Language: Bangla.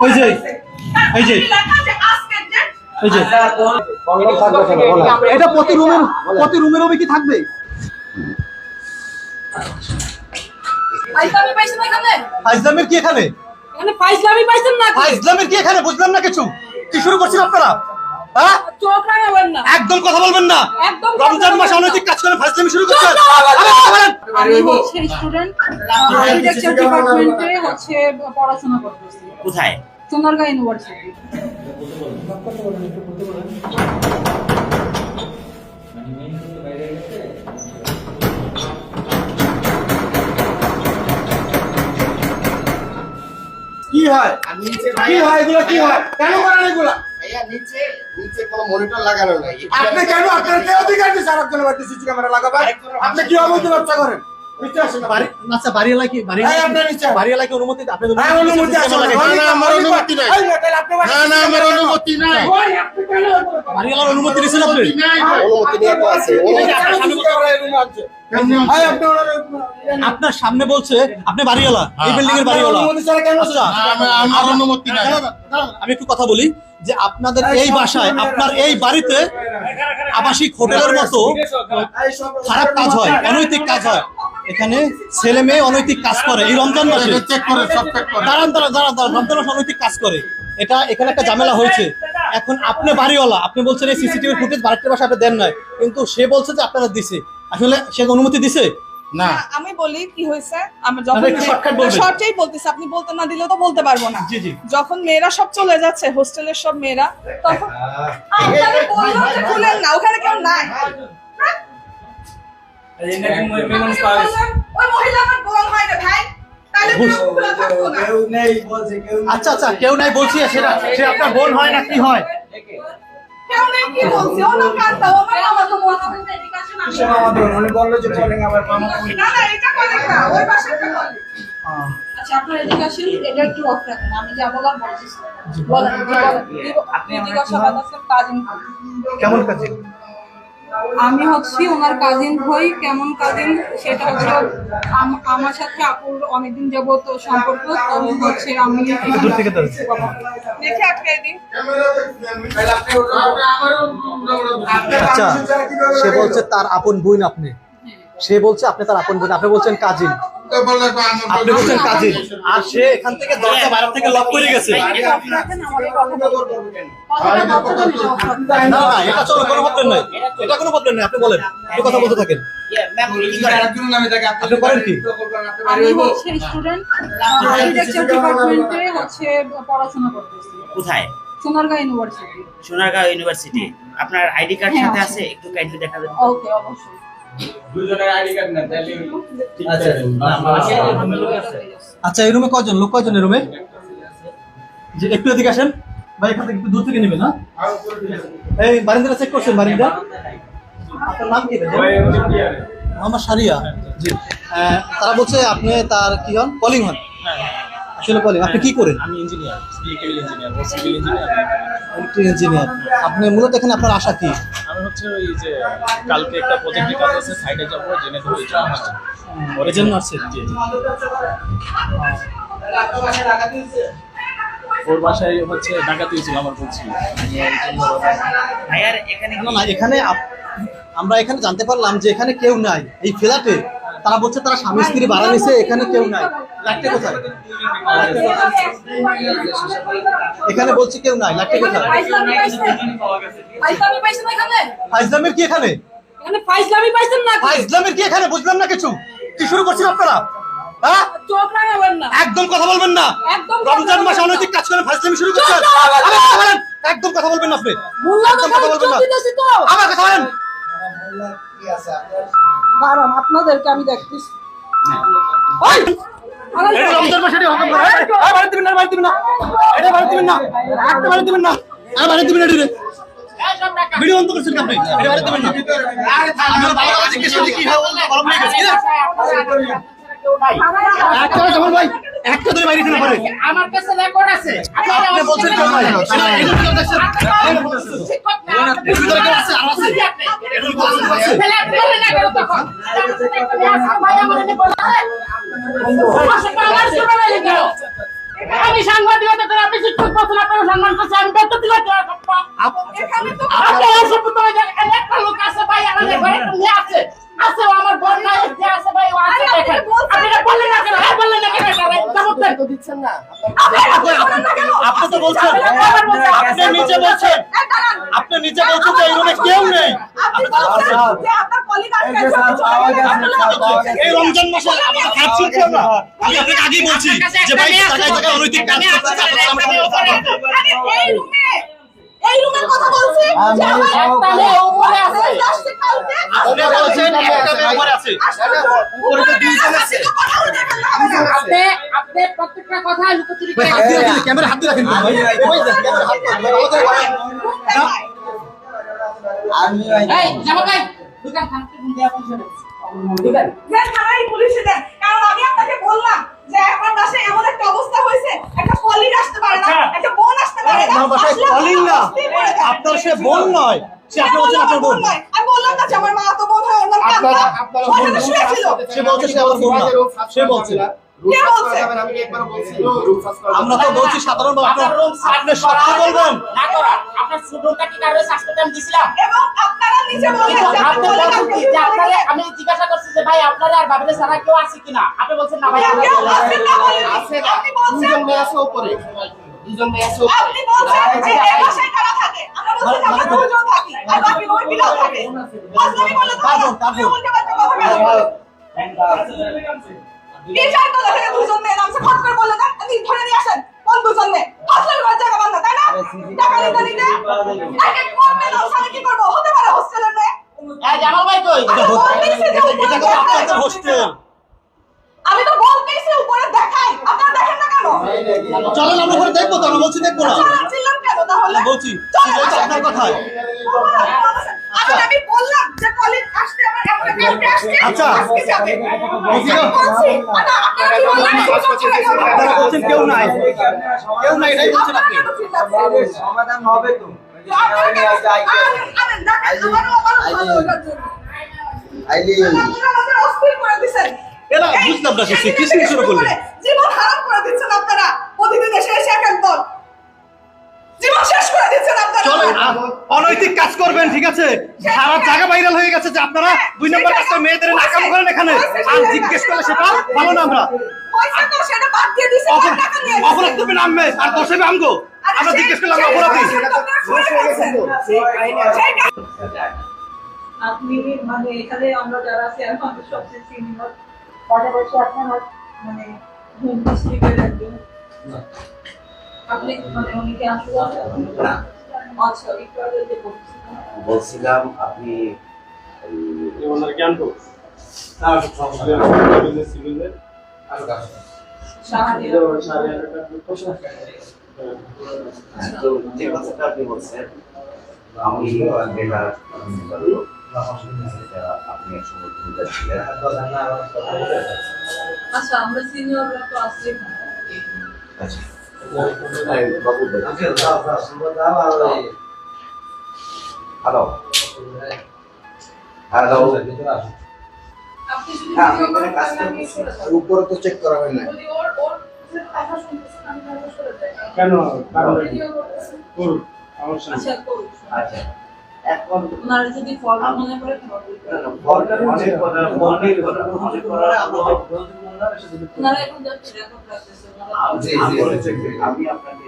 এই যে এই যে। এই যে। এটা প্রতি রুমের প্রতি রুমের হবে কি থাকবে? ফাইজলামি পাইছেন এখানে? ফাইজলামের কি এখানে? এখানে ফাইজলামি পাইছেন না ফাইজলামের কি এখানে? বুঝলাম না কিছু। কি শুরু করছেন আপনারা? হ্যাঁ? একদম কথা বলবেন না। রমজান মাসে অনৈতিক কাজ করে ফাইজলামি শুরু করছেন। চুপ করো, আরে কথা বলেন। আমি হচ্ছে স্টুডেন্ট আর্কিটেকচার ডিপার্টমেন্টে হচ্ছে পড়াশোনা করতেছি। কোথায়? সোনারগাঁ ইউনিভার্সিটি কি হয়? কি হয় এগুলো কি হয়? কেন করেন এগুলো? ভাইয়া নিচে নিচে কোনো মনিটর লাগানো নাই। আপনি কেন আপনার কে অধিকার দিচ্ছে আরেকজনের বাড়িতে সিসি ক্যামেরা লাগাবেন আপনি কি অবৈধ ব্যবসা করেন? বাড়ি আচ্ছা বাড়ি আপনার নিচে। বাড়িওয়ালা কি অনুমতি আপনি হ্যাঁ, অনুমতি না, না, আমার অনুমতি নাই। না না আমার অনুমতি নাই। বাড়িওয়ালার অনুমতি দিয়েছেন আপনি? অনুমতি নিয়ে তো আছে আপনার সামনে বলছে আপনি বাড়িওয়ালা এই বিল্ডিং এর বাড়িওয়ালা। আচ্ছা আমার অনুমতি নাই। আমি একটু কথা বলি যে আপনাদের এই বাসায় আপনার এই বাড়িতে আবাসিক হোটেলের মতো খারাপ কাজ হয় অনৈতিক কাজ হয়। এখানে ছেলে মেয়ে অনৈতিক কাজ করে। এই রমজান মাসে। চেক করে সব চেক করে। দাঁড়ান দাঁড়ান দাঁড়ান দাঁড়ান। রমজান মাসে অনৈতিক কাজ করে। এটা এখানে একটা ঝামেলা হয়েছে। এখন আপনি বাড়িওয়ালা আপনি বলছেন এই সিসিটিভি ফুটেজ বাড়ির বাসা আপনি দেন নাই। কিন্তু সে বলছে যে আপনারা দিছে। আসলে সে অনুমতি দিছে? না। আমি বলি কি হয়েছে? যখন। শর্টেই বলতেছি আপনি বলতে না দিলে তো বলতে পারব না। জি জি। যখন মেয়েরা সব চলে যাচ্ছে হোস্টেলের সব মেয়েরা তখন খুলেন না ওখানে কেউ নাই। আচ্ছা আচ্ছা কেউ নাই বলছি সেটা সে আপনার বোন হয় না কি হয়? কেউ নেই কি বলছে? ও না কান্দা ও আমার মামা তো বোন। না না এটা করে না ওই বাসাটা করে আচ্ছা আপনার এদিকে আসেন এটা একটু অফ রাখেন আমি যা আপনি কেমন কাজে আমি হচ্ছি ওনার কাজিন হই। কেমন কাজিন সেটা হচ্ছে আম- আমার সাথে আপুর অনেকদিন যাবত সম্পর্ক তো হচ্ছে আমি দূর থেকে দেখি দেখে আটকাই দিই আচ্ছা সে বলছে তার আপন বোন আপনি। সে বলছে আপনি তার আপন বোন আপনি বলছেন কাজিন আপনি বলছেন কাজিন আর সে এখান থেকে দরজা বাইরে থেকে লক করে গেছে। অফ রাখেন আমাদের কথা বলব কথাটা বলতে হবে off রাখতে। না না এটা চলো কোনো প্রবলেম নাই এটা কোনো প্রবলেম নাই আপনি বলেন। আপনি কথা বলতে থাকেন। আপনি করেন? কি? আমি হচ্ছে স্টুডেন্ট আর্কিটেকচার ডিপার্টমেন্টে হচ্ছে পড়াশোনা করতেছি। কোথায়? ইউনিভার্সিটি সোনারগাঁও ইউনিভার্সিটি আপনার আইডি কার্ড হ্যাঁ, সাথে আছে। আছে? একটু কাইন্ডলি দেখাবেন। ওকে অবশ্যই। আচ্ছা এই রুমে কজন লোক কজন এই রুমে? যে একটু এদিকে আসেন। ভাই এখান থেকে একটু দূর থেকে নেবেন না এই বারিন্দাটা চেক করছেন বারিন্দা? আপনার নাম কি মোহাম্মদ সারিয়া। জি। তারা বলছে আপনি তার কি হন? কলিং হন? আসলে কলিং আপনি কি করেন? আমি ইঞ্জিনিয়ার সিভিল ইঞ্জিনিয়ার ও সিভিল ইঞ্জিনিয়ার ইঞ্জিনিয়ার আপনি মূলত এখানে আপনার আশা কি? আমি হচ্ছে ওই যে কালকে একটা প্রজেক্টের কাজ আছে সাইডে যাব জেনে দেবো এই জন্য আসছি। ওর জন্য জি। ওর বাসায় হচ্ছে ডাকাতি হয়েছিল আমার বলছি এখানে না না এখানে আপ- আমরা এখানে জানতে পারলাম যে এখানে কেউ নাই। এই ফ্ল্যাটে তারা বলছে তারা স্বামী স্ত্রী ভাড়া নিছে এখানে কেউ নাই। লাইটটা কোথায়? এখানে বলছে কেউ নাই লাইটটা কোথায়? ফাইজলামের কি এখানে? এখানে ফাইজলামি পাইছেন না ফাইজলামের কি এখানে? বুঝলাম না কিছু। কি শুরু করছেন আপনারা? একদম কথা বলবেন না। রমজান মাসে বলবেন অনৈতিক কাজ করে ফাইজলামি শুরু করছেন। একদম কথা বলবেন না আপনি। একদম কথা বলবেন না। আমার কথা বলেন। দাঁড়ান আপনাদেরকে আমি দেখতেছি। রে। ভিডিও বন্ধ করছেন কি আপনি? এটা বাড়ি দিবেন না। আমার ভালো কথা জিজ্ঞেস করছি, কি হয় বলতে গরম লেগে গেছে, একটা ভাই, একটা ধরে বাইরে দিতে আমার কাছে রেকর্ড আছে। আপনি বলছেন। এর ভিতরে কেউ আছে? আর আছে? এগুলো বলছেন, আছে? ফেলে ফেলে না করো তখন ভাই আমার এনে বলা হয় আমার শুনতে লাগে কেন আমি সাংবাদিকতা করে আপনি শিক্ষক করছেন আপনার সম্মান করছি আমি বেতন আপনার এখানে তো আপনি এসে প্রথমে দেখেন একটা লোক আছে ভাই আমাদের ঘরে একটা মেয়ে আছে আছে ও আমার বোন নাই যে আছে ভাই ও আছে আরে আপনি দেখেন বলছেন আপনি এটা বললেন না কেন হ্যাঁ বললেন না কেন চমৎকার তো দিচ্ছেন না আপনি তো বলছেন আপনি নিজে বলছেন এই দাঁড়ান। আপনি নিজে বলছেন যে এই রুমে কেউ নেই আপনি বলছেন যে আপনার কলিগ আসবে এই রমজান মাসে আমাদের খারাপ চলছে না আমি আপনাকে আগেই বলছি যে ভাই জায়গায় জায়গায় অনৈতিক কাজ করতেছে আপনার এই রুমের কথা বলছি যে আমার উপরে আছে। আপনি বলছেন একটা উপরে আছে। উপরে তো দুইজন আছে আপনি আপনি প্রত্যেকটা কথা লুকোচুরি করে হাত দিয়ে রাখেন ক্যামেরা হাত দিয়ে রাখেন। কেন ভাই ক্যামেরা হাত দিয়ে রাখেন। এই জামা ভাই দোকান থামতে ফোন দেয়া। পয়সা দোকান যে থানায় পুলিশে দেন কারণ আমি আপনাকে বললাম যে আমার বাসায় এমন একটা অবস্থা হয়েছে একটা কলিগ আসতে পারে না একটা বোন আসতে পারে না। আপনার বাসায় না। আপনার সে বোন নয়। সে আপনি কেন আপনার বোন আমি বললাম না যে আমার মা তো বোন হয় ওনার কাকা। ওখানে শুয়েছিল সে বলছে সে আমার বোন না। সে বলছে। আমরা তো বলছি সাধারণ আপনার আপনার আপনি সত্য বলবেন। না করা আপনার সুডোটা কি কারণে সাসপেন্ড দিছিলাম এবং আপনারা নিজে বললেন যে আপনি আপনার আমি জিজ্ঞাসা করছি যে ভাই আপনারা আর বাবিলে ছাড়া কেউ আছে কিনা আপনি বলছেন না ভাই কেউ আমরা আসেন না বলেনি। আপনি বলছেন আপনি বলছেন যে এই বাসায় কারা থাকে আমরা বলছি আমরা দুজন থাকি আর বাকি মহিলাও থাকে ফাজলামি করলে তো? উল্টে পাল্টে কথা কেন বলেন? এই চারটা দুজন মেয়ে নামছে ফট করে বললে না আপনি ধরে নিয়ে আসেন জায়গা বান্ধা তাই না? টাকা নিতে নিতে এক এক কোন মেয়ে নামছে কি করব? হতে পারে হোস্টেলের মেয়ে। এই জামাল ভাই কই? আমি তো বলতেইছি যে উপরে এটা তো আপনাদের হোস্টেল আমি তো বলতেইছি উপরে দেখাই আপনারা দেখেন না কেন? চলেন আমরা দেখব তো আমরা বলছি দেখব না। কেন তাহলে? বলছি আপনার কথায় আচ্ছা আমি বললাম যে কলেজ আসতে আমার একটা কালকে আসতে আচ্ছা। আপনারা বলছেন কেউ নাই। কেউ নাই এটাই বলছেন আপনি। সমাধান হবে তো। এরা বুঝলাম না কিছু শুরু করলেন জীবন হারাম করে দিচ্ছেন আপনারা। প্রতিদিন এসে এসে এক একদল জীবন শেষ করে দিচ্ছেন আপনারা। চলেন অনৈতিক কাজ করবেন ঠিক আছে? সারা জায়গা ভাইরাল হয়ে গেছে যে আপনারা দুই নম্বর কাজটা মেয়েদের নাকাম করেন এখানে। আর জিজ্ঞেস করলে সেটা ভালো না আমরা। অপরাধ আনবে আর দশে আমগো। আমরা জিজ্ঞেস করলাম অপরাধী। আপনি মানে এখানে আমরা যারা আছি আমাদের সবচেয়ে সিনিয়র পাশাপাশি আপনার মানে বলছিলাম আপনি তো যে কথাটা আপনি বলছেন আমি ভূমিকা ছিলেন আচ্ছা আমরা সিনিয়ররা তো। আচ্ছা। হ্যালো হ্যালো হ্যাঁ। উপরে তো চেক করা হয় না কেন? কারণ করুন আচ্ছা করুন। আচ্ছা। এখন ওনারা যদি মনে করে না, অনেক কথা, অনেক কথা, অনেক কথা। আমি আপনাকে